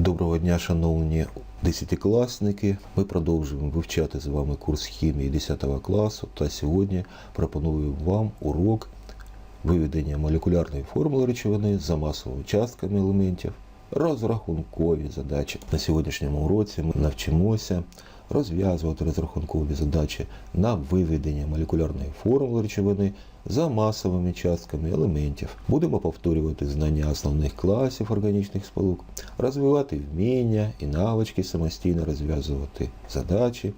Доброго дня, шановні десятикласники. Ми продовжуємо вивчати з вами курс хімії 10 класу. Та сьогодні пропоную вам урок виведення молекулярної формули речовини за масовими частками елементів, розрахункові задачі. На сьогоднішньому уроці ми навчимося розв'язувати розрахункові задачі на виведення молекулярної формули речовини за масовими частками елементів. Будемо повторювати знання основних класів органічних сполук, розвивати вміння і навички самостійно розв'язувати задачі,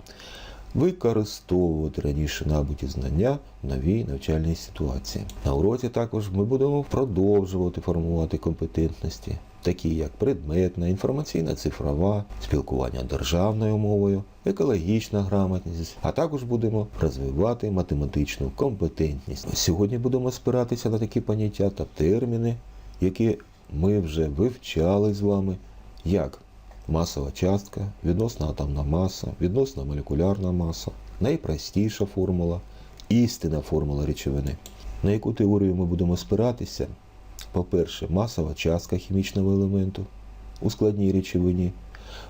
використовувати раніше набуті знання в новій навчальній ситуації. На уроці також ми будемо продовжувати формувати компетентності, такі як предметна, інформаційна цифрова, спілкування державною мовою, екологічна грамотність, а також будемо розвивати математичну компетентність. Сьогодні будемо спиратися на такі поняття та терміни, які ми вже вивчали з вами, як масова частка, відносна атомна маса, відносна молекулярна маса, найпростіша формула, істинна формула речовини. На яку теорію ми будемо спиратися? По-перше, масова частка хімічного елементу у складній речовині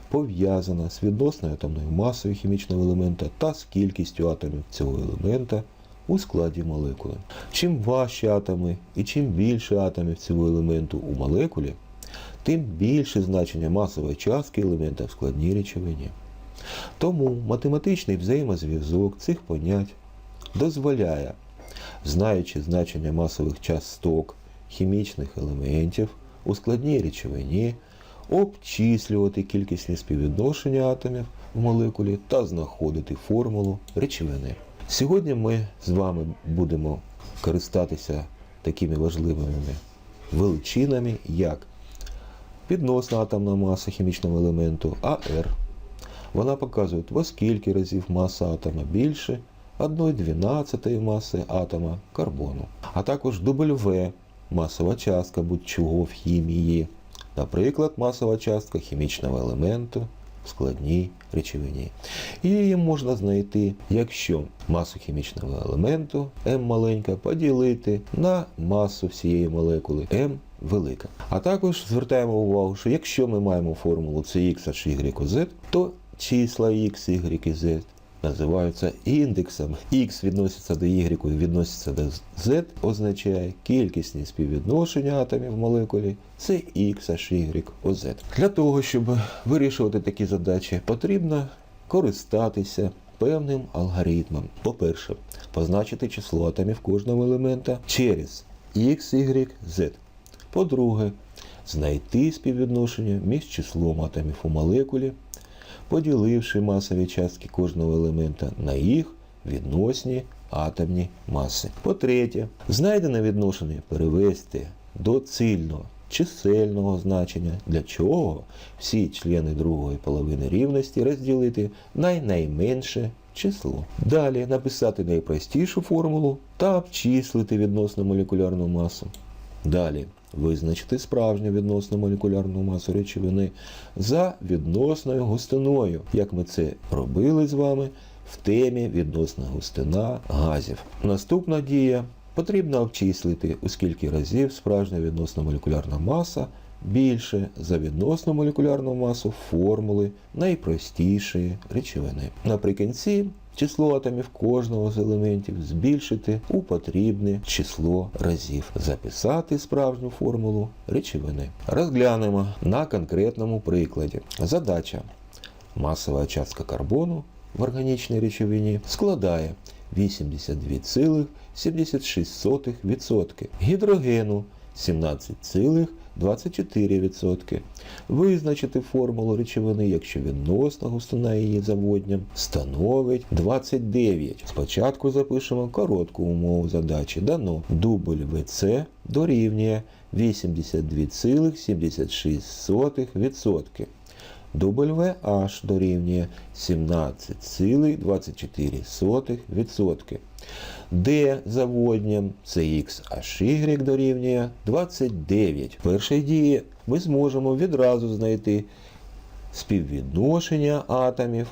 пов'язана з відносною атомною масою хімічного елемента та з кількістю атомів цього елемента у складі молекули. Чим важчі атоми і чим більше атомів цього елементу у молекулі, тим більше значення масової частки елемента в складній речовині. Тому математичний взаємозв'язок цих понять дозволяє, знаючи значення масових часток хімічних елементів у складній речовині, обчислювати кількісні співвідношення атомів в молекулі та знаходити формулу речовини. Сьогодні ми з вами будемо користатися такими важливими величинами, як відносна атомна маса хімічного елементу АР. Вона показує, во скільки разів маса атома більше 1,12 маси атома карбону. А також W масова частка будь-чого в хімії. Наприклад, масова частка хімічного елементу в складній речовині. І її можна знайти, якщо масу хімічного елементу М маленька поділити на масу всієї молекули М велика. А також звертаємо увагу, що якщо ми маємо формулу CX, H, Y, то числа X, Y і Z називаються індексами. X відноситься до Y, відноситься до Z, означає кількісні співвідношення атомів в молекулі. Це X, Y, Z. Для того, щоб вирішувати такі задачі, потрібно користатися певним алгоритмом. По-перше, позначити число атомів кожного елемента через X, Y, Z. По-друге, знайти співвідношення між числом атомів у молекулі поділивши масові частки кожного елемента на їх відносні атомні маси. По-третє, знайдене відношення перевести до цільного чисельного значення, для чого всі члени другої половини рівності розділити на найменше число. Далі написати найпростішу формулу та обчислити відносно молекулярну масу. Далі визначити справжню відносно молекулярну масу речовини за відносною густиною, як ми це робили з вами в темі відносна густина газів. Наступна дія потрібно обчислити, у скільки разів справжня відносна молекулярна маса більше за відносну молекулярну масу формули найпростішої речовини. Наприкінці число атомів кожного з елементів збільшити у потрібне число разів, записати справжню формулу речовини. Розглянемо на конкретному прикладі. Задача. Масова частка карбону в органічній речовині складає 82,76%, гідрогену 17,24%. Визначити формулу речовини, якщо відносна густина її заводня. становить 29. Спочатку запишемо коротку умову задачі. Дано WC дорівнює 82,76%. WH дорівнює 17,24%. D заводням CX HY дорівнює 29. В першій дії ми зможемо відразу знайти співвідношення атомів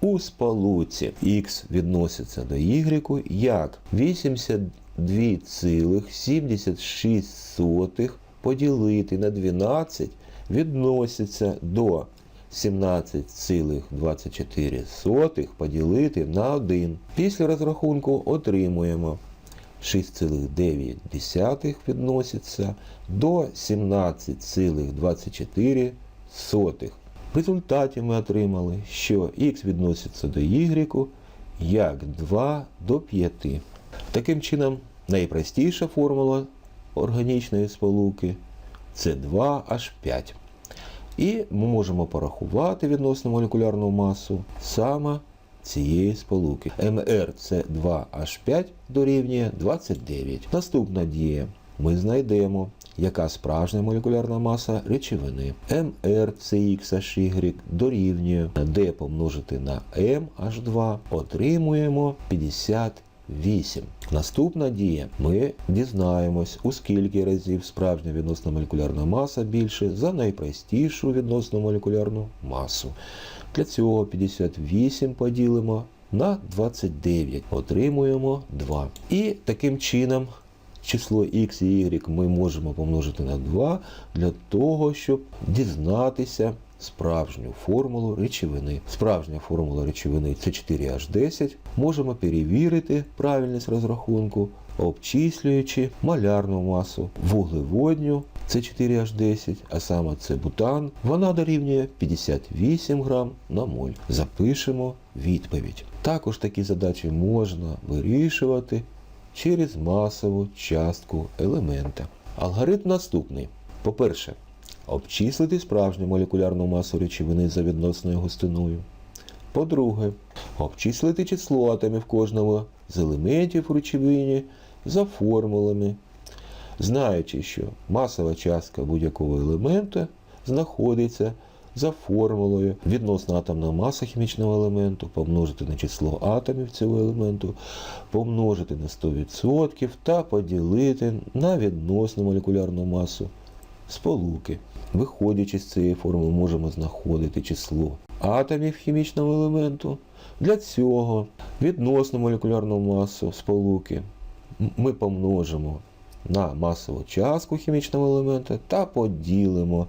у сполуці. Х відноситься до Y як 82,76 поділити на 12 відноситься до 17,24 поділити на 1. Після розрахунку отримуємо 6,9 відноситься до 17,24. В результаті ми отримали, що х відноситься до y як 2 до 5. Таким чином, найпростіша формула органічної сполуки це 2H5. І ми можемо порахувати відносно молекулярну масу саме цієї сполуки. МР це 2H5 дорівнює 29. Наступна дія. Ми знайдемо, яка справжня молекулярна маса речовини. МР це XHY дорівнює D помножити на MH2. Отримуємо 58. Наступна дія. Ми дізнаємось, у скільки разів справжня відносна молекулярна маса більше за найпростішу відносну молекулярну масу. Для цього 58 поділимо на 29. Отримуємо 2. І таким чином число x і y ми можемо помножити на 2 для того, щоб дізнатися справжню формулу речовини. Справжня формула речовини це 4H10. Можемо перевірити правильність розрахунку, обчислюючи малярну масу вуглеводню. Це 4H10, а саме це бутан. Вона дорівнює 58 грам на моль. Запишемо відповідь. Також такі задачі можна вирішувати через масову частку елемента. Алгоритм наступний. По-перше, обчислити справжню молекулярну масу речовини за відносною густиною. По-друге, обчислити число атомів кожного з елементів у речовині за формулами, знаючи, що масова частка будь-якого елемента знаходиться за формулою відносна атомна маса хімічного елементу, помножити на число атомів цього елементу, помножити на 100% та поділити на відносну молекулярну масу сполуки. Виходячи з цієї формули, можемо знаходити число атомів хімічного елементу. Для цього відносну молекулярну масу сполуки ми помножимо на масову частку хімічного елемента та поділимо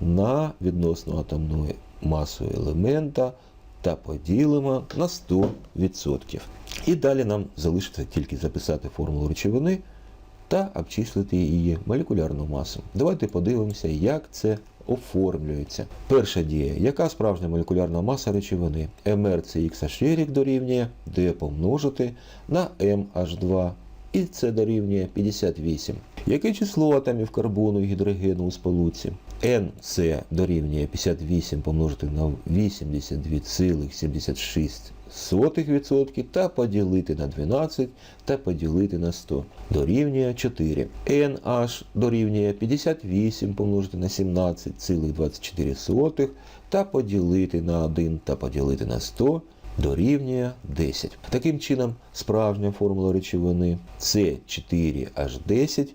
на відносну атомну масу елемента та поділимо на 100%. І далі нам залишиться тільки записати формулу речовини та обчислити її молекулярну масу. Давайте подивимося, як це оформлюється. Перша дія. Яка справжня молекулярна маса речовини? МР це XH дорівнює D помножити на MH2 і це дорівнює 58. Яке число атомів карбону і гідрогену у сполуці? NC дорівнює 58 помножити на 82,76% та поділити на 12 та поділити на 100 дорівнює 4. NH дорівнює 58 помножити на 17,24 та поділити на 1 та поділити на 100 дорівнює 10. Таким чином, справжня формула речовини це 4H10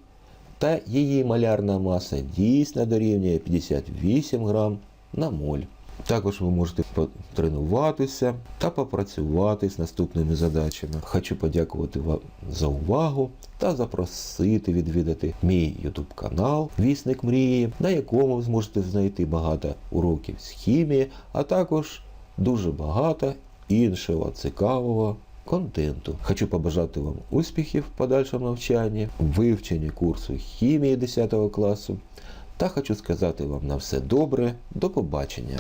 та її малярна маса дійсно дорівнює 58 грам на моль. Також ви можете потренуватися та попрацювати з наступними задачами. Хочу подякувати вам за увагу та запросити відвідати мій YouTube канал Вісник Мрії, на якому ви зможете знайти багато уроків з хімії, а також дуже багато іншого цікавого контенту. Хочу побажати вам успіхів в подальшому навчанні, вивченні курсу хімії 10 класу. Та хочу сказати вам на все добре. До побачення.